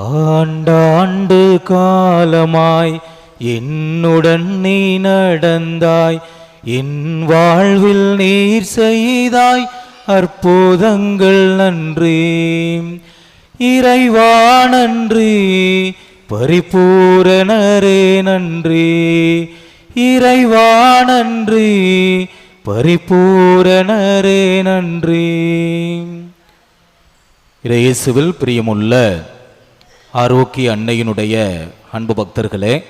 ஆண்டாண்டு காலமாய் என்னுடன் நீ நடந்தாய் என் வாழ்வில் நீர் செய்தாய் அற்புதங்கள் நன்றி. இறைவா நன்றி பரிபூரணரே நன்றி. இறைவா நன்றி பரிபூரணரே நன்றி. இறையேசுவில் பிரியமுள்ள ஆரோக்கிய அன்னையினுடைய அன்பு பக்தர்களே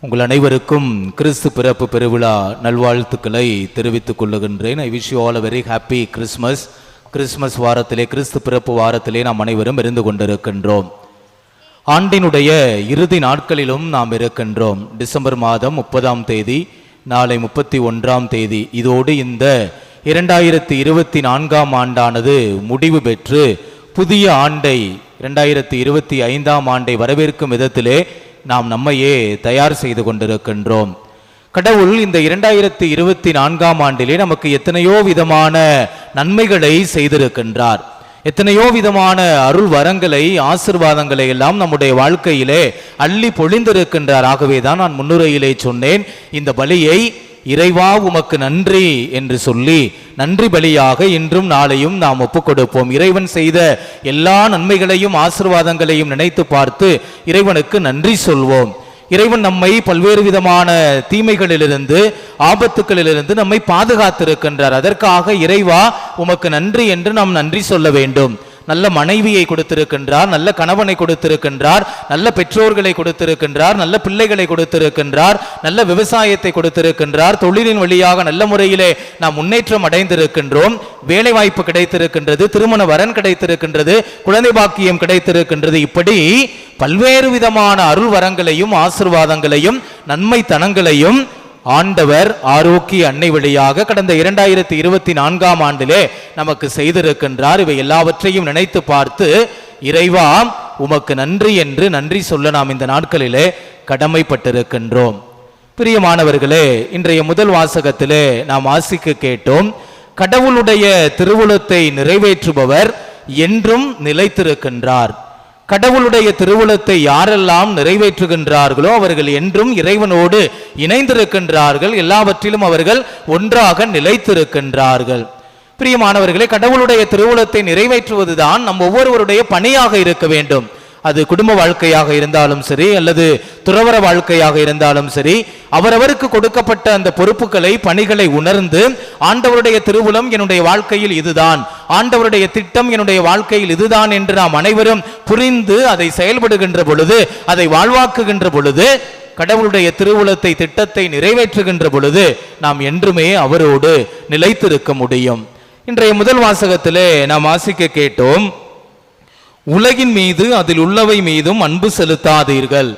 உங்கள் அனைவருக்கும் கிறிஸ்து பிறப்பு பெருவிழா நல்வாழ்த்துக்களை தெரிவித்துக் கொள்ளுகின்றேன். I wish you all very happy Christmas Christmas வாரத்திலே கிறிஸ்து பிறப்பு வாரத்திலே நாம் அனைவரும் இருந்து கொண்டிருக்கின்றோம். ஆண்டினுடைய இறுதி நாட்களிலும் நாம் இருக்கின்றோம். டிசம்பர் மாதம் முப்பதாம் தேதி நாளை முப்பத்தி ஒன்றாம் தேதி. இதோடு இந்த இரண்டாயிரத்தி இருபத்தி நான்காம் ஆண்டானது முடிவு பெற்று புதிய ஆண்டை இரண்டாயிரத்தி இருபத்தி ஐந்தாம் ஆண்டை வரவேற்கும் விதத்திலே நாம் நம்மையே தயார் செய்து கொண்டிருக்கின்றோம். கடவுள் இந்த இரண்டாயிரத்தி இருபத்தி நான்காம் ஆண்டிலே நமக்கு எத்தனையோ விதமான நன்மைகளை செய்திருக்கின்றார். எத்தனையோ விதமான அருள் வரங்களை ஆசிர்வாதங்களை எல்லாம் நம்முடைய வாழ்க்கையிலே அள்ளி பொழிந்திருக்கின்றார். ஆகவே தான் நான் முன்னுரையிலே சொன்னேன் இந்த பலியை இறைவா உமக்கு நன்றி என்று சொல்லி நன்றி பலியாக இன்றும் நாளையும் நாம் ஒப்புக் கொடுப்போம் இறைவன் செய்த எல்லா நன்மைகளையும் ஆசிர்வாதங்களையும் நினைத்து பார்த்து இறைவனுக்கு நன்றி சொல்வோம். இறைவன் நம்மை பல்வேறு விதமான தீமைகளிலிருந்து ஆபத்துக்களிலிருந்து நம்மை பாதுகாத்திருக்கின்றார். அதற்காக இறைவா உமக்கு நன்றி என்று நாம் நன்றி சொல்ல வேண்டும். நல்ல மனைவியை கொடுத்திருக்கின்றார் நல்ல கணவனை கொடுத்திருக்கின்றார் நல்ல பெற்றோர்களை கொடுத்திருக்கின்றார் நல்ல பிள்ளைகளை கொடுத்திருக்கின்றார் நல்ல விவசாயத்தை கொடுத்திருக்கின்றார். தொழிலின் வழியாக நல்ல முறையிலே நாம் முன்னேற்றம் அடைந்திருக்கின்றோம். வேலை வாய்ப்பு கிடைத்திருக்கின்றது திருமண வரன் கிடைத்திருக்கின்றது குழந்தை பாக்கியம் கிடைத்திருக்கின்றது. இப்படி பல்வேறு விதமான அருள் வரங்களையும் ஆசிர்வாதங்களையும் நன்மை தனங்களையும் ஆண்டவர் ஆரோக்கிய அன்னை வழியாக கடந்த இரண்டாயிரத்தி இருபத்தி நான்காம் ஆண்டிலே நமக்கு செய்திருக்கின்றார். இவை எல்லாவற்றையும் நினைத்து பார்த்து இறைவா உமக்கு நன்றி என்று நன்றி சொல்ல நாம் இந்த நாட்களிலே கடமைப்பட்டிருக்கின்றோம். பிரியமானவர்களே இன்றைய முதல் வாசகத்திலே நாம் ஆசிக்கு கேட்டோம் கடவுளுடைய திருவுளத்தை நிறைவேற்றுபவர் என்றும் நிலைத்திருக்கின்றார். கடவுளுடைய திருவுளத்தை யாரெல்லாம் நிறைவேற்றுகின்றார்களோ அவர்கள் என்றும் இறைவனோடு இணைந்திருக்கின்றார்கள். எல்லாவற்றிலும் அவர்கள் ஒன்றாக நிலைத்திருக்கின்றார்கள். பிரியமானவர்களே கடவுளுடைய திருவுளத்தை நிறைவேற்றுவதுதான் நம் ஒவ்வொருவருடைய பணியாக இருக்க வேண்டும். அது குடும்ப வாழ்க்கையாக இருந்தாலும் சரி அல்லது துறவர வாழ்க்கையாக இருந்தாலும் சரி அவரவருக்கு கொடுக்கப்பட்ட அந்த பொறுப்புகளை பணிகளை உணர்ந்து ஆண்டவருடைய திருவுளம் என்னுடைய வாழ்க்கையில் இதுதான் ஆண்டவருடைய திட்டம் என்னுடைய வாழ்க்கையில் இதுதான் என்று நாம் அனைவரும் புரிந்து அதை செயல்படுகின்ற பொழுது அதை வாழ்வாக்குகின்ற பொழுது கடவுளுடைய திருவுளத்தை திட்டத்தை நிறைவேற்றுகின்ற பொழுது நாம் என்றுமே அவரோடு நிலைத்திருக்க முடியும். இன்றைய முதல் வாசகத்திலே நாம் ஆசிக்க கேட்டோம் உலகின் மீது அதில் உள்ளவை மீதும் அன்பு செலுத்தாதீர்கள்.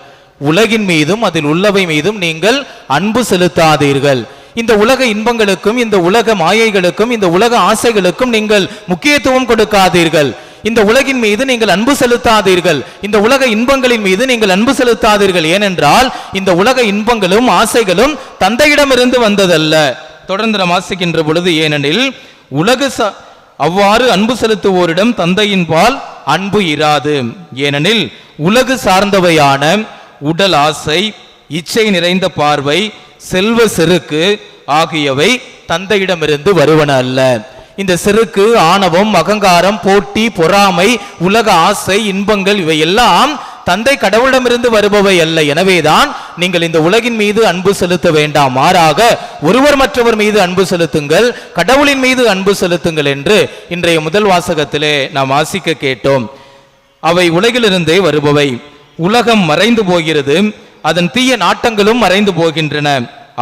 உலகின் மீதும் அதில் உள்ளவை மீதும் நீங்கள் அன்பு செலுத்தாதீர்கள். இந்த உலக இன்பங்களுக்கும் இந்த உலக மாயைகளுக்கும் இந்த உலக ஆசைகளுக்கும் நீங்கள் முக்கியத்துவம் கொடுக்காதீர்கள். இந்த உலகின் மீது நீங்கள் அன்பு செலுத்தாதீர்கள். இந்த உலக இன்பங்களின் மீது நீங்கள் அன்பு செலுத்தாதீர்கள். ஏனென்றால் இந்த உலக இன்பங்களும் ஆசைகளும் தந்தையிடமிருந்து வந்ததல்ல. தொடர்ந்து நாம் வாசிக்கின்ற பொழுது ஏனெனில் உலக ச அவ்வாறு அன்பு செலுத்துவோரிடம் தந்தையின் பால் அன்பு இராது. ஏனெனில் உலகு சார்ந்தவையான உடல் ஆசை இச்சை நிறைந்த பார்வை செல்வ செருக்கு ஆகியவை தந்தையிடமிருந்து வருவன அல்ல. இந்த செருக்கு ஆணவம் அகங்காரம் போட்டி பொறாமை உலக ஆசை இன்பங்கள் இவையெல்லாம் தந்தை கடவுளிடமிருந்து வருபவை அல்ல. எனவேதான் நீங்கள் இந்த உலகின் மீது அன்பு செலுத்த வேண்டாம். மாறாக ஒருவர் மற்றவர் மீது அன்பு செலுத்துங்கள் கடவுளின் மீது அன்பு செலுத்துங்கள் என்று இன்றைய முதல் வாசகத்திலே நாம் வாசிக்க கேட்டோம். அவை உலகிலிருந்தே வருபவை. உலகம் மறைந்து போகிறது. அதன் தீய நாட்டங்களும் மறைந்து போகின்றன.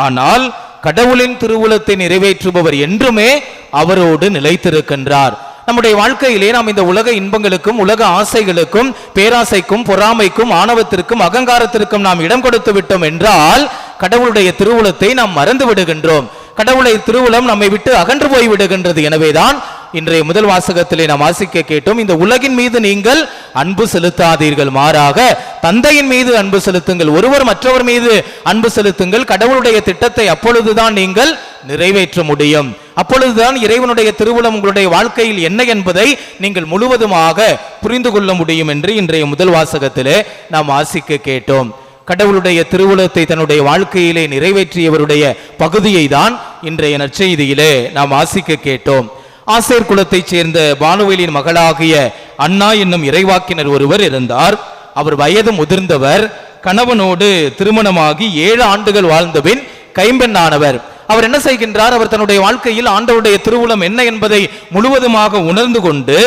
ஆனால் கடவுளின் திருவுளத்தை நிறைவேற்றுபவர் என்றுமே அவரோடு நிலைத்திருக்கின்றார். நம்முடைய வாழ்க்கையிலே நாம் இந்த உலக இன்பங்களுக்கும் உலக ஆசைகளுக்கும் பேராசைக்கும் பொறாமைக்கும் ஆணவத்திற்கும் அகங்காரத்திற்கும் நாம் இடம் கொடுத்து விட்டோம் என்றால் கடவுளுடைய திருவுளத்தை நாம் மறந்து விடுகின்றோம். கடவுளை திருவுளம் நம்மை விட்டு அகன்று போய் விடுகின்றது எனவேதான் இன்றைய முதல் வாசகத்திலே நாம் வாசிக்க கேட்டோம் இந்த உலகின் மீது நீங்கள் அன்பு செலுத்தாதீர்கள் மாறாக தந்தையின் மீது அன்பு செலுத்துங்கள் ஒருவர் மற்றவர் மீது அன்பு செலுத்துங்கள் கடவுளுடைய திட்டத்தை அப்பொழுதுதான் நீங்கள் நிறைவேற்ற முடியும். அப்பொழுதுதான் இறைவனுடைய திருவுளம் உங்களுடைய வாழ்க்கையில் என்ன என்பதை நீங்கள் முழுவதுமாக புரிந்து கொள்ள முடியும் என்று இன்றைய முதல் வாசகத்திலே நாம் ஆசிக்க கேட்டோம். கடவுளுடைய திருவுளத்தை தன்னுடைய வாழ்க்கையிலே நிறைவேற்றியவருடைய பகுதியை தான் இன்றைய நற்செய்தியிலே நாம் ஆசிக்க கேட்டோம். ஆசேர் குலத்தைச் சேர்ந்த பானுவேலின் மகளாகிய அண்ணா என்னும் இறைவாக்கினர் ஒருவர் இருந்தார். அவர் வயது முதிர்ந்தவர். கணவனோடு திருமணமாகி ஏழு ஆண்டுகள் வாழ்ந்தபின் கைம்பெண்ணானவர். அவர் என்ன செய்கின்றார்? அவர் தன்னுடைய வாழ்க்கையில் ஆண்டவருடைய திருவுளம் என்ன என்பதை முழுவதுமாக உணர்ந்து கொண்டு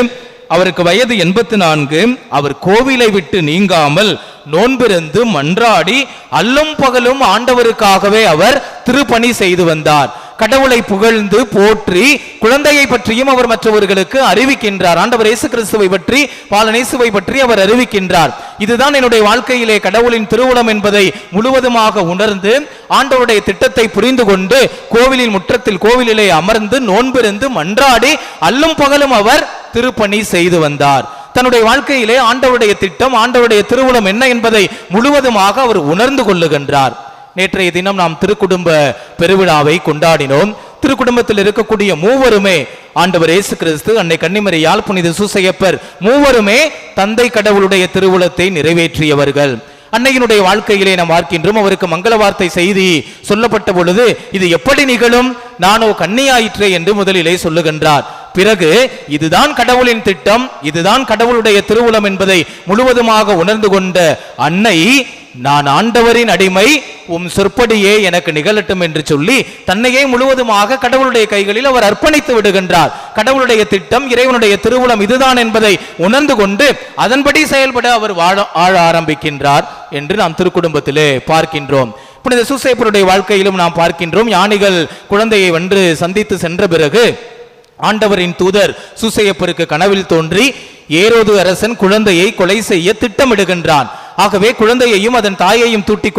அவருக்கு வயது எண்பத்து நான்கு அவர் கோவிலை விட்டு நீங்காமல் நோன்பிருந்து மன்றாடி அல்லும் பகலும் ஆண்டவருக்காகவே அவர் திருப்பணி செய்து வந்தார். கடவுளை புகழ்ந்து போற்றி குழந்தையை பற்றியும் அவர் மற்றவர்களுக்கு அறிவிக்கின்றார். ஆண்டவர் இயேசு கிறிஸ்துவை பற்றி பாலனேசுவை பற்றி அவர் அறிவிக்கின்றார். இதுதான் என்னுடைய வாழ்க்கையிலே கடவுளின் திருவுளம் என்பதை முழுவதுமாக உணர்ந்து ஆண்டவருடைய திட்டத்தை புரிந்து கொண்டு கோவிலின் முற்றத்தில் கோவிலிலே அமர்ந்து நோன்பிருந்து மன்றாடி அல்லும் பகலும் அவர் திருப்பணி செய்து வந்தார். தன்னுடைய வாழ்க்கையிலே ஆண்டவருடைய திட்டம் ஆண்டவருடைய திருவுளம் என்ன என்பதை முழுவதுமாக அவர் உணர்ந்து கொள்ளுகின்றார். நேற்றைய தினம் நாம் திருக்குடும்ப பெருவிழாவை கொண்டாடினோம். திருக்குடும்பத்தில் இருக்கக்கூடிய மூவருமே ஆண்டவர் இயேசு கிறிஸ்து அன்னை கன்னிமரியால் புனித சூசையப்பர் மூவருமே தந்தை கடவுளுடைய திருவுளத்தை நிறைவேற்றியவர்கள். அன்னையினுடைய வாழ்க்கையிலே நாம் பார்க்கின்றோம் அவருக்கு மங்கள வார்த்தை செய்தி சொல்லப்பட்ட பொழுது இது எப்படி நிகழும்? நானோ கன்னியாயிற்றே என்று முதலிலே சொல்லுகின்றார். பிறகு இதுதான் கடவுளின் திட்டம் இதுதான் கடவுளுடைய திருவுளம் என்பதை முழுவதுமாக உணர்ந்து கொண்ட அன்னை நான் ஆண்டவரின் அடிமை உம் சொற்படியே எனக்கு நிகழட்டும் என்று சொல்லி தன்னையே முழுவதுமாக கடவுளுடைய கைகளில் அவர் அர்ப்பணித்து விடுகின்றார். கடவுளுடைய திட்டம் இறைவனுடைய திருவுளம் இதுதான் என்பதை உணர்ந்து கொண்டு அதன்படி செயல்பட அவர் வாழ ஆழ ஆரம்பிக்கின்றார் என்று நாம் திருக்குடும்பத்திலே பார்க்கின்றோம். புனித சூசைப்பருடைய வாழ்க்கையிலும் நாம் பார்க்கின்றோம். யானைகள் குழந்தையை வென்று சந்தித்து சென்ற பிறகு ஆண்டவரின் தூதர் சூசையப்பருக்கு கனவில் தோன்றி ஏரோது அரசன் குழந்தையை கொலை செய்ய திட்டமிடுகின்றான். ஆகவே குழந்தையையும் அதன் தாயையும் தூட்டி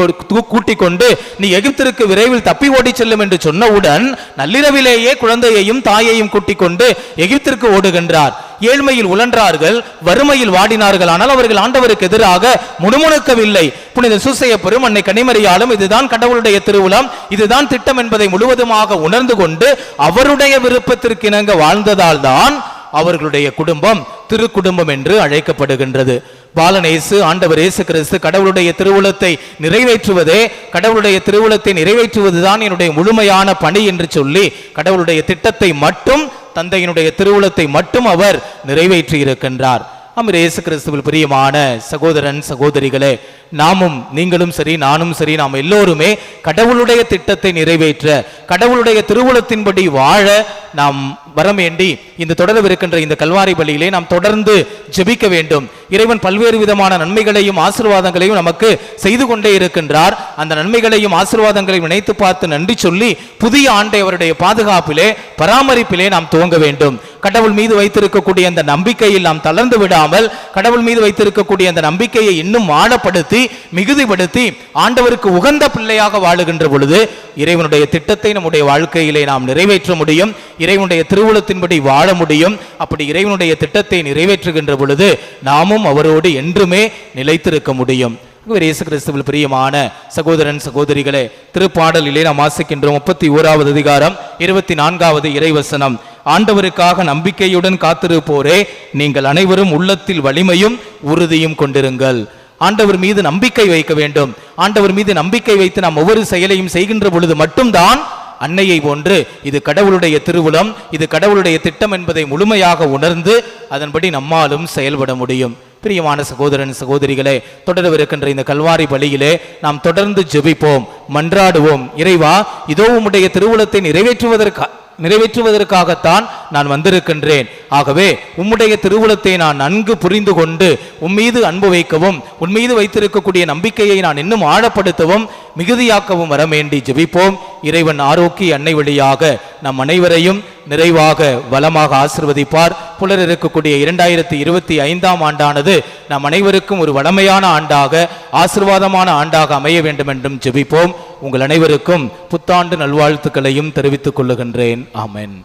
கூட்டிக் கொண்டு நீ எகிப்திற்கு விரைவில் தப்பி ஓடிச் செல்லும் என்று சொன்னவுடன் நள்ளிரவிலேயே குழந்தையையும் தாயையும் கூட்டிக் கொண்டு எகிப்திற்கு ஓடுகின்றார். ஏழ்மையில் உழன்றார்கள் வறுமையில் வாடினார்கள். ஆனால் அவர்கள் ஆண்டவருக்கு எதிராக முணுமுணுக்கவில்லை. புனித சூசைய அன்னை கனிமறியாலும் இதுதான் கடவுளுடைய திருவுளம் இதுதான் திட்டம் என்பதை முழுவதுமாக உணர்ந்து கொண்டு அவருடைய விருப்பத்திற்கு இணங்க வாழ்ந்ததால் தான் அவர்களுடைய குடும்பம் திருக்குடும்பம் என்று அழைக்கப்படுகின்றது. பாலனேசு ஆண்டவர் இயேசு கிறிஸ்து கடவுளுடைய திருவுளத்தை நிறைவேற்றுவதே கடவுளுடைய திருவுளத்தை நிறைவேற்றுவதுதான் என்னுடைய முழுமையான பணி என்று சொல்லி கடவுளுடைய திட்டத்தை மட்டும் தந்தையினுடைய திருவுளத்தை மட்டும் அவர் நிறைவேற்றி இருக்கின்றார் அமர் இயேசு கிறிஸ்துவில் பிரியமான சகோதரன் சகோதரிகளே நாமும் நீங்களும் சரி நானும் சரி நாம் எல்லோருமே கடவுளுடைய திட்டத்தை நிறைவேற்ற கடவுளுடைய திருவுளத்தின்படி வாழ நாம் வரவேண்டி இந்த தொடரவிருக்கின்ற இந்த கல்வாரி பலியிலே நாம் தொடர்ந்து ஜெபிக்க வேண்டும். இறைவன் பல்வேறு விதமான நன்மைகளையும் ஆசீர்வாதங்களையும் நமக்கு செய்து கொண்டே இருக்கின்றார். அந்த நன்மைகளையும் ஆசீர்வாதங்களையும் நினைத்து பார்த்து நன்றி சொல்லி புதிய ஆண்டை அவருடைய பாதுகாப்பிலே பராமரிப்பிலே நாம் துவங்க வேண்டும். கடவுள் மீது வைத்திருக்கக்கூடிய அந்த நம்பிக்கையில் நாம் தளர்ந்து விடாமல் கடவுள் மீது வைத்திருக்கக்கூடிய அந்த நம்பிக்கையை இன்னும் ஆழப்படுத்தி மிகுதிப்படுத்தி ஆண்டவருக்கு உகந்த பிள்ளையாக வாழுகின்ற பொழுது இறைவனுடைய திட்டத்தை நம்முடைய வாழ்க்கையிலே நாம் நிறைவேற்ற முடியும் இறைவனுடைய திருவுளத்தின்படி வாழ முடியும். அப்படி இறைவனுடைய திட்டத்தை நிறைவேற்றுகின்ற பொழுது நாமும் அவரோடு என்றுமே நிலைத்திருக்க முடியும். இயேசு கிறிஸ்துவில் பிரியமான சகோதரன் சகோதரிகளே திருப்பாடலிலே நாம் வாசிக்கின்றோம் முப்பத்தி ஓராவது அதிகாரம் இருபத்தி நான்காவது இறைவசனம். ஆண்டவருக்காக நம்பிக்கையுடன் காத்திருப்போரே. நீங்கள் அனைவரும் உள்ளத்தில் வலிமையும் உறுதியும் கொண்டிருங்கள். ஆண்டவர் மீது நம்பிக்கை வைக்க வேண்டும். ஆண்டவர் மீது நம்பிக்கை வைத்து நாம் ஒவ்வொரு செயலையும் செய்கின்ற பொழுது மட்டும்தான் அன்னையை போன்று இது கடவுளுடைய திருவுளம் இது கடவுளுடைய திட்டம் என்பதை முழுமையாக உணர்ந்து அதன்படி நம்மாலும் செயல்பட முடியும். பிரியமான சகோதரன் சகோதரிகளே தொடரவிருக்கின்ற இந்த கல்வாரி பலியிலே நாம் தொடர்ந்து ஜெபிப்போம் மன்றாடுவோம். இறைவா இதோ உம்முடைய திருவுளத்தை நிறைவேற்றுவதற்கு நிறைவேற்றுவதற்காகத்தான் நான் வந்திருக்கின்றேன். ஆகவே உம்முடைய திருவுளத்தை நான் நன்கு புரிந்து கொண்டு உம்மீது அன்பு வைக்கவும் உன்மீது வைத்திருக்கக்கூடிய நம்பிக்கையை நான் இன்னும் ஆழப்படுத்தவும் மிகுதியாக்கவும் வர வேண்டி ஜெபிப்போம். இறைவன் ஆரோக்கிய அன்னை வழியாக நம் அனைவரையும் நிறைவாக வளமாக ஆசிர்வதிப்பார். புலர் இருக்கக்கூடிய இரண்டாயிரத்தி இருபத்தி ஐந்தாம் ஆண்டானது நம் அனைவருக்கும் ஒரு வளமையான ஆண்டாக ஆசிர்வாதமான ஆண்டாக அமைய வேண்டும் என்றும் ஜெபிப்போம். உங்கள் அனைவருக்கும் புத்தாண்டு நல்வாழ்த்துக்களையும் தெரிவித்துக் கொள்ளுகின்றேன். ஆமென்.